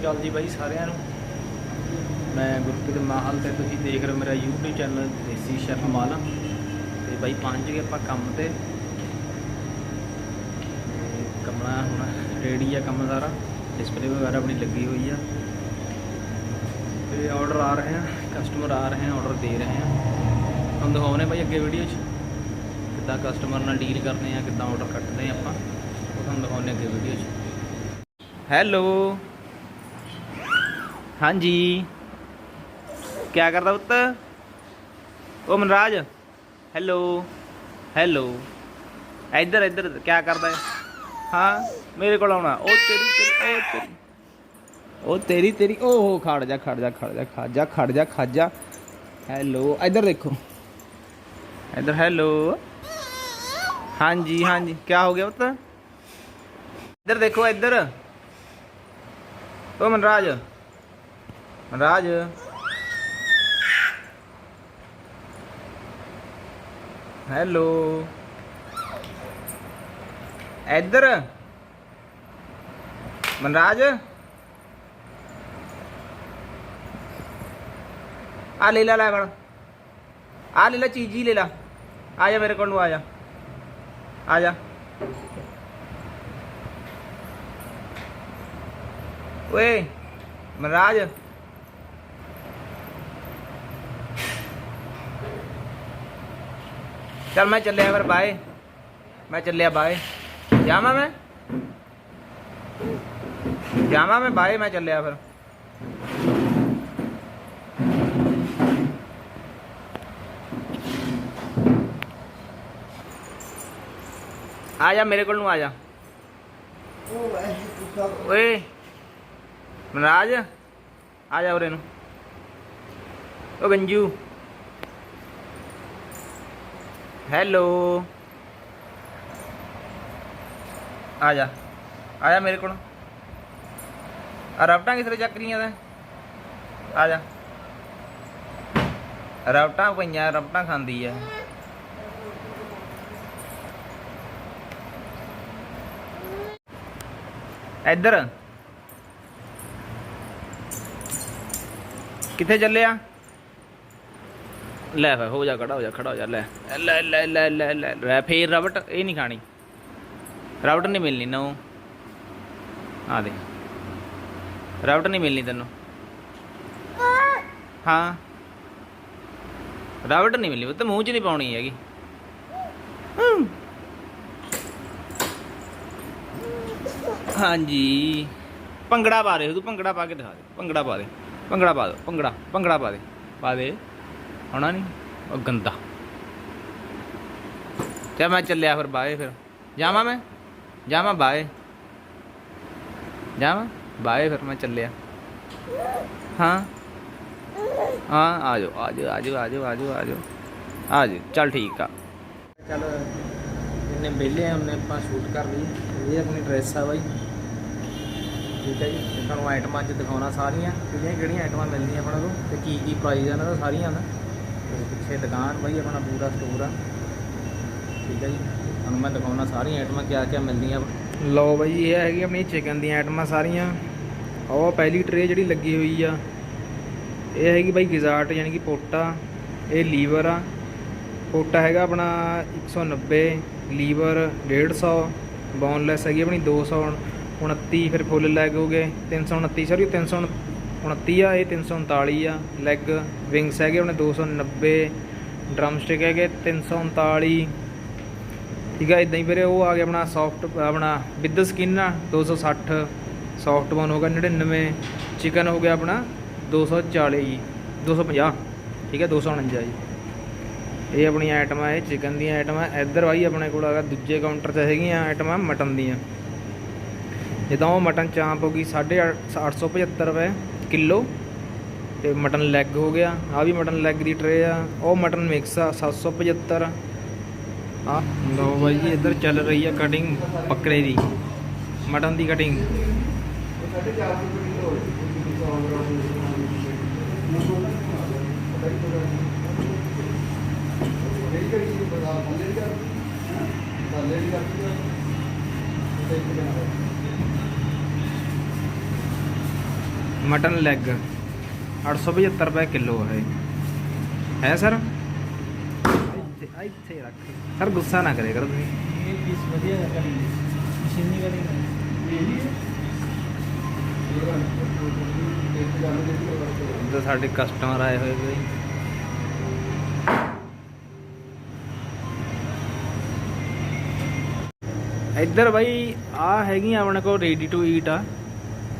ਅਕਾਲ ਜੀ ਬਾਈ ਸਾਰਿਆਂ ਨੂੰ। ਮੈਂ ਗੁਰਪ੍ਰੀਤ ਮਾਹਲ ਤੇ ਤੁਸੀਂ ਦੇਖ ਰਹੇ ਹੋ ਮੇਰਾ YouTube ਚੈਨਲ ਦੇਸੀ ਸ਼ੈਫ ਮਾਲਾ। ਤੇ ਬਾਈ ਪਹੁੰਚ ਗਏ ਆਪਾਂ ਕੰਮ ਤੇ। ਤੇ ਕਮਰਾ ਹੁਣ ਰੈਡੀ ਆ ਕੰਮ ਸਾਰਾ। ਡਿਸਪਲੇ ਵਗੈਰਾ ਆਪਣੀ ਲੱਗੀ ਹੋਈ ਆ। ਤੇ ਆਰਡਰ ਆ ਰਹੇ ਆ ਕਸਟਮਰ ਆ ਰਹੇ ਆ ਆਰਡਰ ਦੇ ਰਹੇ ਆ। ਤੁਹਾਨੂੰ ਦਿਖਾਉਣੇ ਬਾਈ ਅੱਗੇ ਵੀਡੀਓ 'ਚ। ਕਿੱਦਾਂ ਕਸਟਮਰ ਨਾਲ ਡੀਲ ਕਰਨੇ ਆ, ਕਿੱਦਾਂ ਆਰਡਰ ਕੱਟਦੇ ਆ ਆਪਾਂ। ਉਹ ਤੁਹਾਨੂੰ ਦਿਖਾਉਣੇ ਅੱਗੇ ਵੀਡੀਓ 'ਚ। ਹੈਲੋ ਹਾਂਜੀ। ਕੀ ਕਰਦਾ ਪੁੱਤ? ਉਹ ਮਨਰਾਜ, ਹੈਲੋ ਹੈਲੋ। ਇੱਧਰ ਇੱਧਰ ਕੀ ਕਰਦਾ ਹੈ ਹਾਂ, ਮੇਰੇ ਕੋਲ ਆਉਣਾ। ਉਹ ਤੇਰੀ ਤੇਰੀ ਉਹ ਤੇਰੀ। ਉਹ ਤੇਰੀ ਤੇਰੀ। ਓਹ ਖੜ ਜਾ ਖੜ ਜਾ ਖੜ ਜਾ ਖੜ ਜਾ ਖੜ ਜਾ ਖੜ ਜਾ। ਹੈਲੋ, ਇੱਧਰ ਦੇਖੋ। ਇੱਧਰ, ਹੈਲੋ। ਹਾਂਜੀ ਹਾਂਜੀ। ਕੀ ਹੋ ਗਿਆ ਪੁੱਤ? ਇੱਧਰ ਦੇਖੋ, ਇੱਧਰ। ਉਹ ਮਨਰਾਜ। ਮਨਰਾਜ ਹੈਲੋ। ਇੱਧਰ। ਮਨਰਾਜ। ਆ ਲੈ ਲੈ ਲੈ ਬੜ ਆ ਲੈ ਲੈ, ਚੀਜ਼ ਹੀ ਲੈ ਲੈ। ਆ ਜਾ ਮੇਰੇ ਕੋਲ ਨੂੰ, ਆ ਜਾ। ਆ ਜਾ। ਓਏ, ਮਨਰਾਜ। ਚੱਲ ਮੈਂ ਚੱਲਿਆ ਫਿਰ ਬਾਏ। ਮੈਂ ਚੱਲਿਆ ਬਾਏ। ਜਾਵਾਂ ਮੈਂ? ਜਾਵਾਂ ਮੈਂ ਬਾਏ, ਮੈਂ ਚੱਲਿਆ ਫਿਰ। ਆ ਜਾ, ਮੇਰੇ ਕੋਲ ਨੂੰ ਆ ਜਾ। ਓਏ, ਮਨਰਾਜ, ਆ ਜਾ ਉਰੇ ਨੂੰ। ਓ ਗੰਜੂ। ਹੈਲੋ ਆ ਜਾ। ਆ ਜਾ ਮੇਰੇ ਕੋਲ। ਆ ਰਵਟਾਂ ਕਿਸ ਤਰ੍ਹਾਂ ਚੱਕ ਰਹੀਆਂ ਤੈਂ? ਆ ਜਾ। ਰਵਟਾਂ ਪਈਆਂ, ਰਵਟਾਂ ਖਾਂਦੀ ਆ। ਇੱਧਰ। ਕਿੱਥੇ ਚੱਲਿਆ ਲੈ ਫੇ ਹੋ ਜਾ, ਖੜਾ ਹੋ ਜਾ, ਖੜਾ ਹੋ ਜਾ, ਲੈ। ਲੈ ਲੈ ਲੈ ਲੈ ਲੈ ਫੇਰ ਰਬਟ, ਇਹ ਨਹੀਂ ਖਾਣੀ। ਰਬਟ ਨਹੀਂ ਮਿਲਣੀ ਨਾ ਆ ਦੇ ਰਬਟ ਨਹੀਂ ਮਿਲਣੀ ਤੈਨੂੰ। ਹਾਂ। ਰਬਟ ਨਹੀਂ ਮਿਲਣੀ ਉਹ ਮੂੰਹ 'ਚ ਨਹੀਂ ਪਾਉਣੀ ਹੈਗੀ। ਹਾਂਜੀ। ਭੰਗੜਾ ਪਾ ਰਹੇ ਤੂੰ ਭੰਗੜਾ ਪਾ ਕੇ ਦਿਖਾ ਦੇ। ਭੰਗੜਾ ਪਾ ਦੇ। ਭੰਗੜਾ ਪਾ ਦੇ, ਭੰਗੜਾ ਭੰਗੜਾ ਪਾ ਦੇ। ਪਾ ਦੇ। ਆਉਣਾ ਨਹੀਂ? ਉਹ ਗੰਦਾ। ਤੇ ਮੈਂ ਚੱਲਿਆ ਫਿਰ ਬਾਏ ਫਿਰ। ਜਾਵਾਂ ਮੈਂ? ਜਾਵਾਂ ਬਾਏ? ਜਾਵਾਂ? ਬਾਏ ਫਿਰ ਮੈਂ ਚੱਲਿਆ। ਹਾਂ? ਹਾਂ, ਆ ਜਾਓ ਆ ਜਾਓ ਆ ਜਾਓ ਆ ਜਾਓ ਆ ਜਾਓ ਆ ਜਾਓ। ਆ ਜਾਓ, ਚੱਲ ਠੀਕ ਆ। ਚੱਲ, ਇਹਨੇ ਵਿਹਲੇ ਆ, ਉਹਨੇ ਆਪਾਂ ਸ਼ੂਟ ਕਰ ਲਈ। ਇਹ ਆਪਣੀ ਡਰੈਸ ਆ ਬਾਈ। ਠੀਕ ਹੈ ਜੀ ਤੁਹਾਨੂੰ ਆਈਟਮਾਂ ਅੱਜ ਦਿਖਾਉਣਾ ਸਾਰੀਆਂ। ਕਿਹੜੀਆਂ ਕਿਹੜੀਆਂ ਆਈਟਮਾਂ ਮਿਲਦੀਆਂ ਆਪਣਾ ਤੋਂ ਤੇ ਕੀ ਕੀ ਪ੍ਰਾਈਸ ਆ ਇਹਨਾਂ ਦਾ ਸਾਰੀਆਂ ਦਾ? ਤੇ ਪਿੱਛੇ ਦੁਕਾਨ ਬਾਈ, ਆਪਣਾ ਪੂਰਾ ਸਟੋਰ ਆ। ਠੀਕ ਹੈ ਜੀ। ਤੁਹਾਨੂੰ ਮੈਂ ਦਿਖਾਉਣਾ ਸਾਰੀਆਂ ਆਈਟਮਾਂ ਕਿਆ ਕਿਆ ਮਿਲਦੀਆਂ ਲਓ ਬਾਈ, ਇਹ ਹੈਗੀ ਆਪਣੀ ਚਿਕਨ ਦੀਆਂ ਆਈਟਮਾਂ ਸਾਰੀਆਂ। ਉਹ ਪਹਿਲੀ ਟਰੇ ਜਿਹੜੀ ਲੱਗੀ ਹੋਈ ਆ। ਇਹ ਹੈਗੀ ਬਾਈ ਗਿਜ਼ਾਰਟ ਯਾਨੀ ਕਿ ਪੋਟਾ। ਇਹ ਲੀਵਰ ਆ। ਪੋਟਾ ਹੈਗਾ ਆਪਣਾ 190 ਲੀਵਰ 150 ਬੋਨਲੈਸ ਹੈਗੀ ਆਪਣੀ 229 ਫਿਰ ਫੁੱਲ ਲੈਗ ਹੋ ਗਏ 329 ਸੌਰੀ 329 ਆ, ਇਹ 339 ਆ। ਲੈਗ ਵਿੰਗਸ ਹੈਗੇ ਆਪਣੇ 290 ਡਰਮ ਸਟਿਕ ਹੈਗੇ 339 ਠੀਕ ਆ ਇਦਾਂ ਹੀ ਵੀਰੇ, ਉਹ ਆ ਗਿਆ ਆਪਣਾ ਸੌਫਟ ਆਪਣਾ ਵਿਦ ਸਕਿਨ ਆ 260 ਸੌਫਟ ਬੋਨ ਹੋ ਗਿਆ 99 ਚਿਕਨ ਹੋ ਗਿਆ ਆਪਣਾ 240 ਜੀ 250 ਠੀਕ ਹੈ 249 ਜੀ। ਇਹ ਆਪਣੀਆਂ ਆਈਟਮਾਂ ਇਹ ਚਿਕਨ ਦੀਆਂ ਆਈਟਮਾਂ ਇੱਧਰ ਆਈ ਆਪਣੇ ਕੋਲ ਹੈਗਾ ਦੂਜੇ ਕਾਊਂਟਰ 'ਤੇ ਹੈਗੀਆਂ ਆਈਟਮਾਂ ਮਟਨ ਦੀਆਂ। ਜਿੱਦਾਂ ਉਹ ਮਟਨ ਚਾਂਪ ਹੋ ਗਈ 875 ਰੁਪਏ ਕਿਲੋ ਤੇ ਮਟਨ ਲੈਗ ਹੋ ਗਿਆ। ਆ ਵੀ ਮਟਨ ਲੈਗ ਦੀ ਟਰੇ ਆ। ਉਹ ਮਟਨ ਮਿਕਸ ਆ 775 ਆ ਲਓ ਬਾਈ ਜੀ, ਇੱਧਰ ਚੱਲ ਰਹੀ ਆ ਕਟਿੰਗ ਬੱਕਰੇ ਦੀ। ਮਟਨ ਦੀ ਕਟਿੰਗ ਮਟਨ ਲੈਗ 875 ਰੁਪਏ ਕਿਲੋ ਹੈ ਹੈ ਸਰ? ਇੱਥੇ ਇੱਥੇ ਰੱਖ। ਸਰ ਗੁੱਸਾ ਨਾ ਕਰੇ ਕਰੋ ਤੁਸੀਂ। ਇਹ ਪੀਸ ਵਧੀਆ ਲੱਗਾ ਮਸ਼ੀਨੀ ਵਾਲੀ ਇੱਧਰ ਸਾਡੇ ਕਸਟਮਰ ਆਏ ਹੋਏ ਬਈ। ਇੱਧਰ ਬਾਈ ਆ ਹੈਗੀਆਂ ਆਪਣੇ ਕੋਲ ਰੈਡੀ ਟੂ ਈਟ ਆ।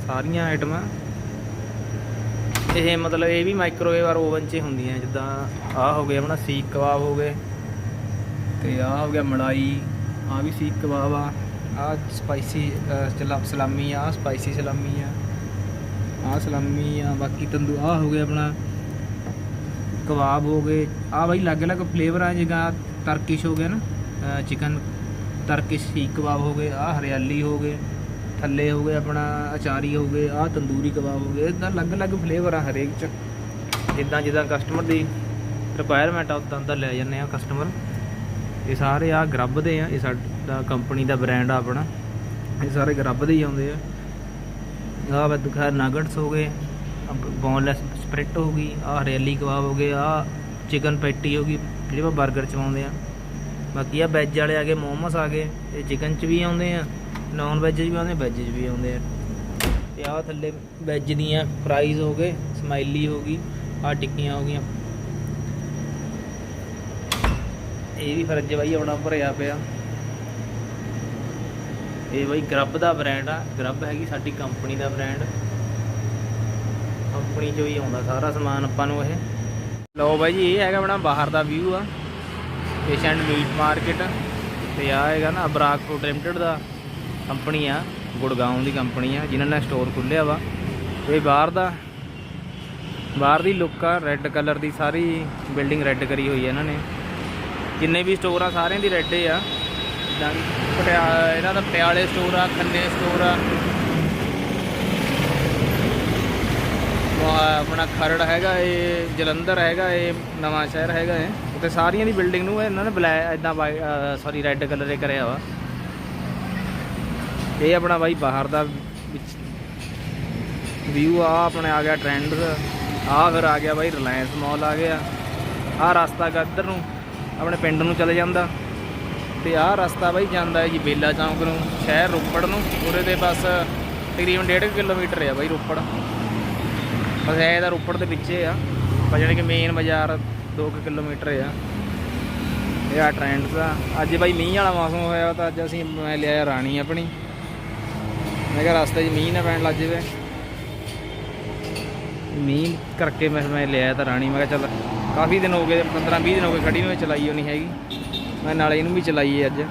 ਸਾਰੀਆਂ ਆਈਟਮਾਂ ਇਹ ਮਤਲਬ ਇਹ ਵੀ ਮਾਈਕ੍ਰੋਵੇਵ ਔਰ ਓਵਨ 'ਚ ਹੁੰਦੀਆਂ ਜਿੱਦਾਂ ਆਹ ਹੋ ਗਏ ਆਪਣਾ ਸੀਖ ਕਬਾਬ ਹੋ ਗਏ ਤੇ ਆਹ ਹੋ ਗਿਆ ਮਲਾਈ ਆ ਵੀ ਸੀਖ ਕਬਾਬ ਆ ਆ ਸਪਾਈਸੀ ਸਲਾਮੀ ਆ ਸਪਾਈਸੀ ਸਲਾਮੀ ਆ ਆ ਸਲਾਮੀ ਆ, ਬਾਕੀ ਤੰਦੂ ਆ ਹੋ ਗਿਆ ਆਪਣਾ ਕਬਾਬ ਹੋ ਗਏ ਆ ਬਾਈ ਅਲੱਗ ਅਲੱਗ ਫਲੇਵਰ ਆ ਜਿਹਾ ਤਰਕਿਸ਼ ਹੋ ਗਿਆ ਨਾ ਚਿਕਨ ਤਰਕਿਸ਼ ਸੀਖ ਕਬਾਬ ਹੋ ਗਏ ਆ ਹਰਿਆਲੀ ਹੋ ਗਏ। ਥੱਲੇ ਹੋ ਗਏ ਆਪਣਾ, ਅਚਾਰੀ ਹੋ ਗਏ ਆ ਤੰਦੂਰੀ ਕਬਾਬ ਹੋ ਗਏ ਇਦਾਂ ਅਲੱਗ ਅਲੱਗ ਫਲੇਵਰ ਆ ਹਰੇਕ ਚ। ਜਿੱਦਾਂ ਜਿੱਦਾਂ ਕਸਟਮਰ ਦੀ ਰਿਕੁਆਇਰਮੈਂਟ ਆ, ਉਦਾਂ ਦਾ ਲੈ ਜਾਂਦੇ ਆ ਕਸਟਮਰ ਇਹ ਸਾਰੇ ਆ ਗਰੱਬ ਦੇ ਆ, ਇਹ ਸਾਡਾ ਕੰਪਨੀ ਦਾ ਬ੍ਰਾਂਡ ਆ ਆਪਣਾ। ਇਹ ਸਾਰੇ ਗਰੱਬ ਦੇ ਹੀ ਆਉਂਦੇ ਆ। ਆ ਬਦਖਾ ਨਗਟਸ ਹੋ ਗਏ ਬੋਨਲੈਸ ਸਪਰਿਟ ਹੋ ਗਈ ਆ ਹਰਿਆਲੀ ਕਬਾਬ ਹੋ ਗਏ ਆ ਚਿਕਨ ਪੈਟੀ ਹੋ ਗਈ, ਜਿਹੜੇ ਆਪਾਂ 버ਗਰ ਚ ਪਾਉਂਦੇ ਆ। ਬਾਕੀ ਆ ਵੈਜ ਵਾਲੇ ਆ ਗਏ, ਮੋਮਸ ਆ ਗਏ, ਇਹ ਚਿਕਨ ਚ ਵੀ ਆਉਂਦੇ ਆ। ਨਾਨ ਵੈਜ ਵੀ ਆਉਂਦੇ, ਵੈਜ ਚ ਵੀ ਆਉਂਦੇ ਆ। ਤੇ ਆ ਥੱਲੇ ਵੈਜ ਦੀਆਂ ਫਰਾਈਜ਼ ਹੋ ਗਏ, ਸਮਾਈਲੀ ਹੋ ਗਈ ਆ ਟਿੱਕੀਆਂ ਹੋ ਗਈਆਂ। ਇਹ ਵੀ ਫਰਜ ਬਾਈ ਆਉਣਾ ਭਰਿਆ ਪਿਆ। ਇਹ ਬਾਈ ਗਰੱਬ ਦਾ ਬ੍ਰਾਂਡ ਆ ਗਰੱਬ ਹੈਗੀ ਸਾਡੀ ਕੰਪਨੀ ਦਾ ਬ੍ਰਾਂਡ ਕੰਪਨੀ ਚੋਂ ਹੀ ਆਉਂਦਾ ਸਾਰਾ ਸਮਾਨ ਆਪਾਂ ਨੂੰ ਇਹ। ਲਓ ਬਾਈ ਜੀ, ਇਹ ਹੈਗਾ ਆਪਣਾ ਬਾਹਰ ਦਾ ਵਿਊ ਆ। ਪੇਸ਼ੈਂਟ ਮੀਟ ਮਾਰਕੀਟ ਤੇ ਆ ਹੈਗਾ ਨਾ ਅਬਰਾਕ ਫੂਡ ਲਿਮਟਿਡ ਦਾ। ਕੰਪਨੀ ਆ ਗੁੜਗਾਉਂ ਦੀ ਕੰਪਨੀ ਆ ਜਿਨ੍ਹਾਂ ਨੇ ਸਟੋਰ ਖੁੱਲਿਆ ਵਾ। ਇਹ ਬਾਹਰ ਦਾ, ਬਾਹਰ ਦੀ ਲੁੱਕ ਆ ਰੈੱਡ ਕਲਰ ਦੀ ਸਾਰੀ ਬਿਲਡਿੰਗ ਰੈੱਡ ਕਰੀ ਹੋਈ ਹੈ ਇਹਨਾਂ ਨੇ। ਜਿੰਨੇ ਵੀ ਸਟੋਰ ਆ, ਸਾਰਿਆਂ ਦੀ ਰੈੱਡ ਆ। ਜਿੱਦਾਂ ਪਟਿਆ, ਇਹਨਾਂ ਦਾ ਪਟਿਆਲੇ ਸਟੋਰ ਆ, ਖੰਨੇ ਸਟੋਰ ਆ। ਆਪਣਾ ਖਰੜ ਹੈਗਾ ਇਹ ਜਲੰਧਰ ਹੈਗਾ ਇਹ ਨਵਾਂ ਸ਼ਹਿਰ ਹੈਗਾ ਇਹ ਉੱਤੇ ਸਾਰੀਆਂ ਦੀ ਬਿਲਡਿੰਗ ਨੂੰ ਇਹਨਾਂ ਨੇ ਬਲੈਕ ਇਦਾਂ ਸੌਰੀ ਰੈੱਡ ਕਲਰ ਇਹ ਕਰਿਆ ਵਾ। ਇਹ ਆਪਣਾ ਬਾਈ ਬਾਹਰ ਦਾ ਵਿਊ ਆ ਆਪਣੇ ਆ ਗਿਆ ਟ੍ਰੈਂਡਸ ਆ ਫਿਰ ਆ ਗਿਆ ਬਾਈ ਰਿਲਾਇੰਸ ਮਾਲ ਆ ਗਿਆ। ਆ ਰਸਤਾ ਗਾ ਇੱਧਰ ਨੂੰ, ਆਪਣੇ ਪਿੰਡ ਨੂੰ ਚਲੇ ਜਾਂਦਾ। ਤੇ ਆਹ ਰਸਤਾ ਬਾਈ ਜਾਂਦਾ ਹੈ ਜੀ ਬੇਲਾ ਚੌਂਕ ਨੂੰ, ਸ਼ਹਿਰ ਰੋਪੜ ਨੂੰ, ਉਰੇ ਦੇ ਬਸ ਤਕਰੀਬਨ 1.5 ਕਿਲੋਮੀਟਰ ਆ ਬਾਈ ਰੋਪੜ। ਬਸ ਇਹ ਤਾਂ ਰੋਪੜ ਦੇ ਵਿੱਚੇ ਆ ਪਰ ਜਾਣੀ ਕਿ ਮੇਨ ਬਾਜ਼ਾਰ 2 ਕਿਲੋਮੀਟਰ ਆ। ਇਹ ਆ ਟ੍ਰੈਂਡਸ ਆ। ਅੱਜ ਬਾਈ ਮੀਂਹ ਵਾਲਾ ਮੌਸਮ ਹੋਇਆ ਤਾਂ ਅੱਜ ਅਸੀਂ ਮੈਂ ਲਿਆ ਰਾਣੀ ਆਪਣੀ। ਮੈਂ ਕਿਹਾ ਰਸਤੇ 'ਚ ਮੀਂਹ ਨਾ ਪੈਣ ਲੱਗ ਜਾਵੇ। ਮੀਂਹ ਕਰਕੇ ਮੈਂ ਮੈਂ ਲਿਆ ਤਾਂ ਰਾਣੀ, ਮੈਂ ਕਿਹਾ ਚੱਲ ਕਾਫੀ ਦਿਨ ਹੋ ਗਏ 15 20 ਦਿਨ ਹੋ ਗਏ ਖੜੀ ਨੂੰ ਇਹ ਚਲਾਈ ਹੋਣੀ ਹੈਗੀ। ਮੈਂ ਨਾਲੇ ਇਹਨੂੰ ਵੀ ਚਲਾਈਏ ਅੱਜ।